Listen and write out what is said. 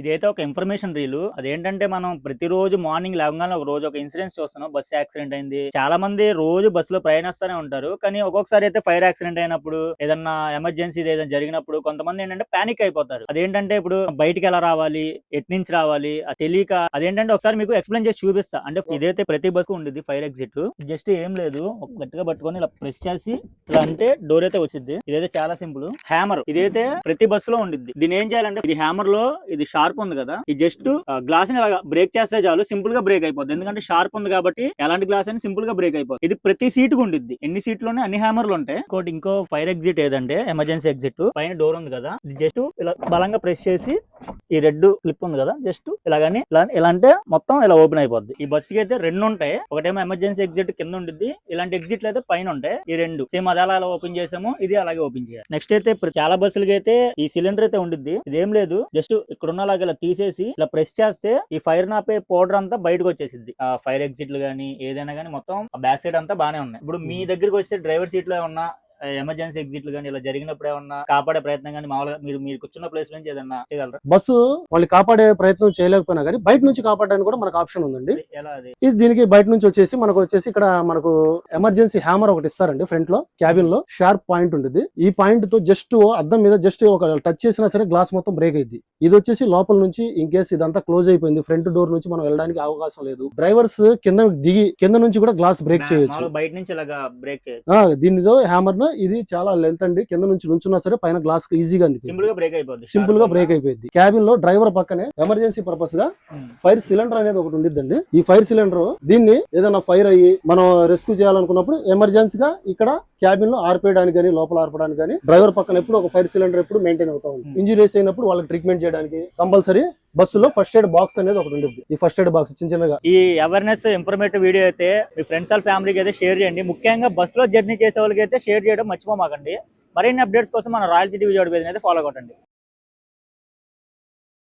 ఇదైతే ఒక information reel అదేంటంటే మనం ప్రతిరోజు మార్నింగ్ లేవగానే ఒక రోజు ఒక ఇన్సిడెంట్ చూస్తున్నాం. బస్ యాక్సిడెంట్ అయింది. చాలా మంది రోజు బస్సులో ప్రయాణిస్తూనే ఉంటారు. కానీ ఒక్కొక్కసారి అయితే ఫైర్ యాక్సిడెంట్ అయినప్పుడు ఏదన్నా ఎమర్జెన్సీ ఏదైనా జరిగినప్పుడు కొంతమంది ఏంటంటే పానిక్ అయిపోతారు. అదేంటంటే ఇప్పుడు బయటికి ఎలా రావాలి? ఎట్ నుంచి రావాలి? అది తెలియక అదేంటంటే ఒకసారి మీకు ఎక్స్ప్లెయిన్ చేసి చూపిస్తా. అంటే ఇదైతే ప్రతి బస్కు ఉండిద్ది ఫైర్ ఎగ్జిట్ జస్ట్ ఏం లేదు. ఒక గట్టిగా పట్టుకొని ఇలా ప్రెస్ చేసి ఇలా అంటే డోర్ అయితే వచ్చింది ఇదైతే చాలా సింపుల్ హ్యామర్ ఇదైతే ప్రతి బస్లో ఉండిద్ది. దీని ఏం చేయాలంటే ఇది హ్యామర్లో ఇది షార్ప్ ఉంది కదా. ఇది జస్ట్ గ్లాస్ని బ్రేక్ చేస్తే చాలు సింపుల్గా బ్రేక్ అయిపోద్ది. ఎందుకంటే షార్ప్ ఉంది కాబట్టి ఎలాంటి గ్లాస్ అయినా సింపుల్గా బ్రేక్ అయిపోతుంది ఇది ప్రతి సీట్ ఉండిద్ది. ఎన్ని సీట్లోనే అన్ని హ్యామర్లు ఉంటాయి. ఇంకోటి ఇంకో ఫైర్ ఎగ్జిట్ ఏదంటే ఎమర్జెన్సీ ఎగ్జిట్ పైన డోర్ ఉంది కదా. ఇది జస్ట్ ఇలా బలంగా ప్రెస్ చేసి ఈ రెడ్ క్లిప్ ఉంది కదా జస్ట్ ఇలాగని ఇలా ఇలా అంటే మొత్తం ఇలా ఓపెన్ అయిపోద్ది. ఈ బస్సుకి అయితే రెండు ఉంటాయి. ఒకటేమో ఎమర్జెన్సీ ఎగ్జిట్ కింద ఉండిద్ది. ఇలాంటి ఎగ్జిట్లు అయితే పైన ఉంటాయి. ఈ రెండు. సేమ్ అదే అలా ఓపెన్ చేసాము. ఇది అలాగే ఓపెన్ చేయాలి. నెక్స్ట్ అయితే చాలా బస్సులకి అయితే ఈ సిలిండర్ అయితే ఉండిద్ది. ఇదేం లేదు. జస్ట్ ఇక్కడ ఉన్నలాగా ఇలా తీసేసి ఇలా ప్రెస్ చేస్తే ఈ ఫైర్ నాపే పౌడర్ అంతా బయటకు వచ్చేసింది ఆ ఫైర్ ఎగ్జిట్లు గానీ ఏదైనా గానీ మొత్తం బ్యాక్ సైడ్ అంతా బానే ఉన్నాయి. ఇప్పుడు మీ దగ్గరికి వస్తే డ్రైవర్ సీట్లో ఏమన్నా ఎమర్జెన్సీ ఎగ్జిట్లు కానీ ఇలా జరిగినప్పుడు ఏమన్నా కాపాడే ప్రయత్నం కానీ మామూలుగా మీరు మీరు కూర్చున్న ప్లేస్ నుంచి ఏదన్నా చేయగలరా? బస్సు వాళ్ళు కాపాడే ప్రయత్నం చేయలేకపోయినా కానీ బయట నుంచి కాపాడడానికి కూడా మనకు ఆప్షన్ ఉందండి. ఎలా అది? ఇది దీనికి బయట నుంచి వచ్చేసి మనకు వచ్చేసి ఇక్కడ మనకు ఎమర్జెన్సీ హ్యామర్ ఒకటి ఇస్తారండి ఫ్రంట్లో క్యాబిన్లో. షార్ప్ పాయింట్ ఉంటుంది ఈ పాయింట్తో జస్ట్ అద్దం మీద జస్ట్ ఒక టచ్ చేసినా సరే గ్లాస్ మొత్తం బ్రేక్ అయింది ఇది వచ్చేసి లోపల నుంచి ఇన్ కేసు ఇదంతా క్లోజ్ అయిపోయింది ఫ్రంట్ డోర్ నుంచి మనం వెళ్ళడానికి అవకాశం లేదు. డ్రైవర్స్ కింద దిగి కింద నుంచి కూడా గ్లాస్ బ్రేక్ చేయొచ్చు. బయట నుంచి ఇలాగా బ్రేక్ దీనితో హ్యామర్ను ఇది చాలా లెంత్ అండి. కింద నుంచి నుంచున్నా సరే పైన గ్లాస్ ఈజీగా సింపుల్ అందింది గా బ్రేక్ అయిపోద్ది. సింపుల్గా బ్రేక్ అయిపోయింది క్యాబిన్లో డ్రైవర్ పక్కనే ఎమర్జెన్సీ పర్పస్గా ఫైర్ సిలిండర్ అనేది ఒకటి ఉండిద్దండి. ఈ ఫైర్ సిలిండర్ దీన్ని ఏదైనా ఫైర్ అయ్యి మనం రెస్క్యూ చేయాలనుకున్నప్పుడు ఎమర్జెన్సీ గా ఇక్కడ క్యాబిన్లో ఆర్పేయడానికి కానీ లోపల ఆర్పడానికి కానీ డ్రైవర్ పక్కన ఎప్పుడు ఒక ఫైర్ సిలిండర్ ఎప్పుడు మెయింటైన్ అవుతా ఉంది Hmm. ఇంజురీస్ అయినప్పుడు వాళ్ళకి ట్రీట్మెంట్ చేయడానికి కంపల్సరీ బస్సులో ఫస్ట్ ఎయిడ్ బాక్స్ అనేది ఒకటి ఉంటుంది ఈ ఫస్ట్ ఎయిడ్ బాక్స్ చిన్న చిన్నగా. ఈ అవేర్నెస్ ఇన్ఫర్మేటివ్ వీడియో అయితే మీ ఫ్రెండ్స్ వాళ్ళ ఫ్యామిలీకి అయితే షేర్ చేయండి. ముఖ్యంగా బస్సులో లో జర్నీ చేసే వాళ్ళకి అయితే షేర్ చేయడం మర్చిపోమాకండి. మరిన్ని అప్డేట్స్ కోసం మన రాయల్ సిటీ విజయవాడ పేజ్ అయితే ఫాలో కొట్టండి.